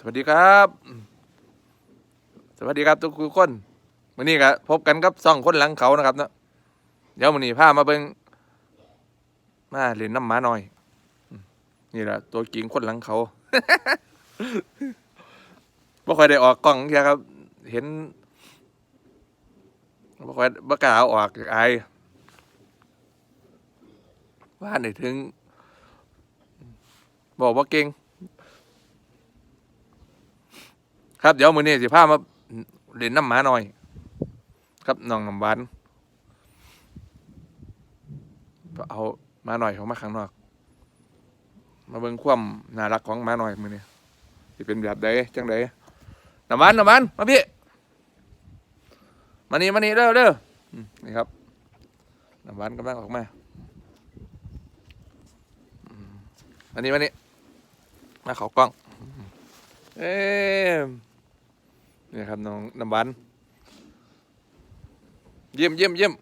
สวัสดีครับ สวัสดีครับทุกคนวันนี้ก็พบกันกับซ่องคนหลังเขานะครับเนาะเดี๋ยววันนี้พามาเบิ่งมาเล่นน้ำหมาหน่อย นี่แหละตัวกิ่งคนหลังเขา บ่ค่อยได้ออกกล้องเทียครับ เห็นบ่ค่อยบ่กล้าเอาออกอายว่าไหนถึง บอกว่าเก่ง ครับเดี๋ยวมือนี้สิพามาเล่นน้ำหมาหน่อย ครับน้องน้ำหวานเอามาหน่อยของมาข้างนอก มาเบิ่งความน่ารักของมาหน่อยมือนี้สิเป็นแบบใดจังใดน้ำหวานน้ำหวานมาพี่มานี่มานี่เร็วเร็วอืมนี่ครับน้ำหวานกำลังออกมาอืมมานี่มานี่มาเขากล้อง เอ้ นี่ครับน้องน้ำหวานเยี่ยมเยี่ยมเยี่ยม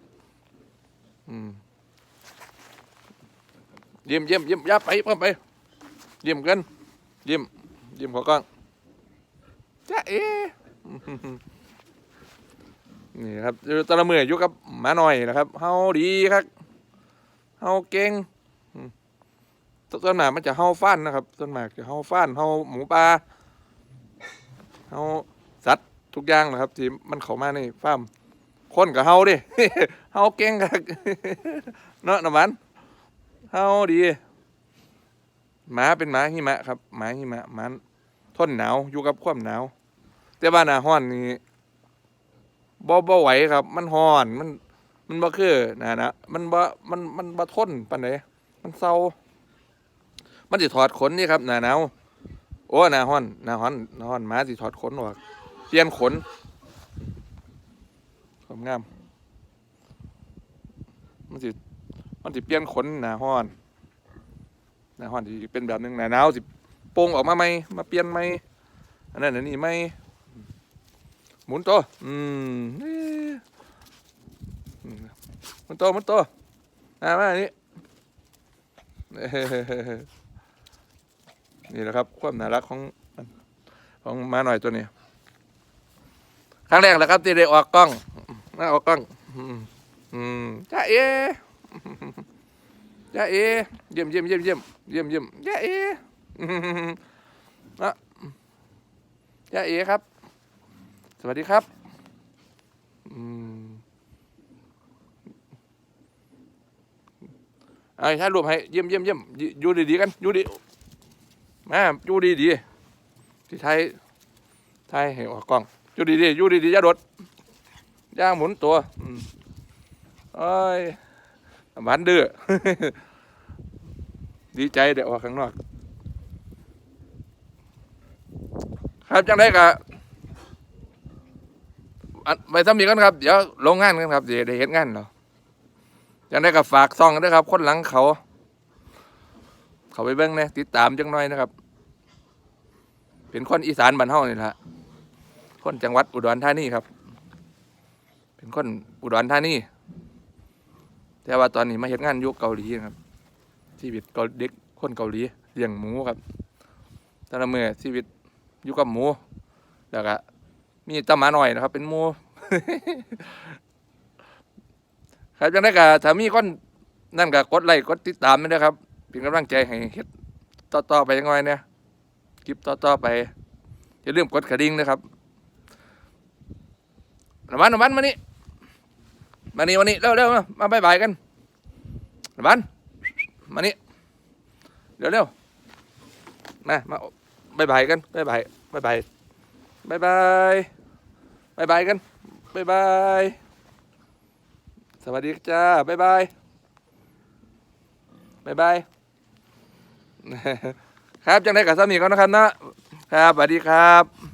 อืมเยี่ยมเยี่ยมเยี่ยมยับไปเพิ่มไป เยี่ยมกันเยี่ยมเยี่ยมขอกล้องจ้าเอนี่ครับอยู่แตละมืออยู่กับหมาหน่อยนะครับเฮาดีครับเฮาเก่งอืมส่วนมากมันจะเฮาฟันนะครับส่วนมากจะเฮาฟันเฮาหมูปลาเฮา สัตว์ทุกอย่างนะครับ ที่มันเข้ามาในฟาร์มคนกับเฮาดิ เฮาเก่งครับเนาะน้ำมันเฮาดีหมาเป็นหมาหิมะครับหมาหิมะหมาทนหนาวอยู่กับความหนาว แต่ว่าน้าร้อนนี่บ่บ่ไหวครับ มันร้อนมัน มันบ่คือนะนะมันบ่มันมันบ่ทนปานใดมันเศร้า มันสิถอดขนนี่ครับหน้าหนาวโอ้หน้าฮ้อนหน้าฮ้อนหน้าฮ้อนหมาสิถอดขนออก เปลี่ยนขนความงาม มันสิมันสิเปลี่ยนขนหนาฮ้อนหนาฮ้อนสิเป็นแบบหนึงหนาหนาวสิโป่งออกมาใหมมาเปลี่ยนใหมอันนั้นอันนี้ใหม่หมุนตัวอืมเอ๊ะอืมหมุนตัวหมุนตัวมามาอันนี้เอ้ยนี่แหละครับ ความน่ารักของของมาหน่อยตัวนี้ ครั้งแรกแหละครับ ที่ได้ออกกล้องมาออกกล้องจ้าเอจ้าเอเยี่ยมเยี่ยมเยี่ยมเยี่ยมเยี่ยมเยี่ยมจ้าเออืมอะจ้าเอครับ สวัสดีครับอืมไอ้ถ่ายรูปให้เยี่ยมเยี่ยมเยี่ยมอยู่ดีๆกันอยู่ดีมาอยู่ดีดีๆที่ไทยไทยให้ออกกล้อง อยู่ดีดีๆอยู่ดีดีๆอย่าโดดย่าหมุนตัวอืมโอ้ยหวานดื้อดีใจเดี๋ยวออกข้างนอก ครับจังได้กะอันไปทำอีกกันครับ เดี๋ยวลงงานกันครับเดี๋ยวได้เห็นงานเราจังได้กับฝากซองด้วยครับ คนหลังเขา เขาไปเบิ่งนะติดตามจังน่อยนะครับ เป็นคนอีสานบ้านเฮานี่แหละ คนจังหวัดอุดรธานีครับ เป็นคนอุดรธานีแต่ว่าตอนนี้มาเฮ็ดงานยู่เกาหลีครับ ชีวิตเกาเด็กคนเกาหลีเลี้ยงหมูครับต่ละมื้อชีวิตอยู่กับหมูแล้วก็มีตาหมาหน่อยนะครับ เป็นหมูครับจังได้ก็ถ้ามีคนนั่นก็กดไลค์กดติดตามไปด้ครับเป็นกำลังใจให้เฮ็ดต่อๆไปยังไงเนี่ยคลิปต่อๆไปอย่าลืมกดกระดิ่งนะครับ น้ำมันน้ำมันมานี่มานี่มานี่เร็วเร็วมาบายบายกันน้ำมันมานี่เร็วเร็วมามาบายบายกันบายบายบายบายบายบายบายบายกันบายบายสวัสดีจ้าบายบายบายบายครับจังได้กับสามีเขานะครับนะครับสวัสดีครับ